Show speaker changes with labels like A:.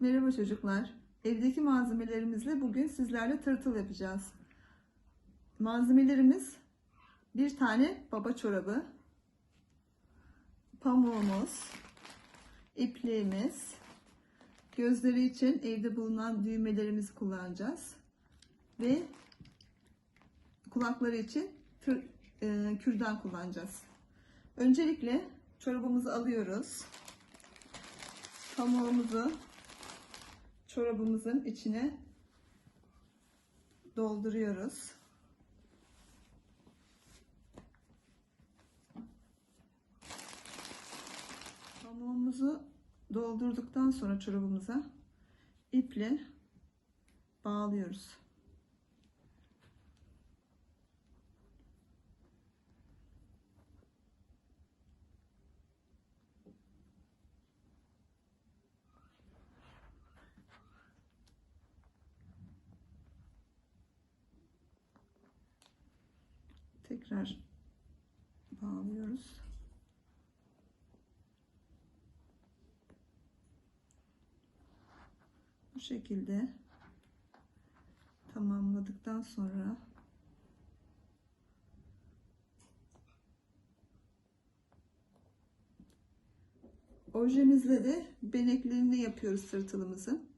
A: Merhaba çocuklar. Evdeki malzemelerimizle bugün sizlerle tırtıl yapacağız. Malzemelerimiz bir tane baba çorabı, pamuğumuz, ipliğimiz, gözleri için evde bulunan düğmelerimizi kullanacağız ve kulakları için tır, e, kürdan kullanacağız. Öncelikle çorabımızı alıyoruz. Pamuğumuzu çorabımızın içine dolduruyoruz. Pamuğumuzu doldurduktan sonra çorabımıza iple bağlıyoruz. Tekrar bağlıyoruz. Bu şekilde tamamladıktan sonra ojemizle de beneklerini yapıyoruz tırtılımızın.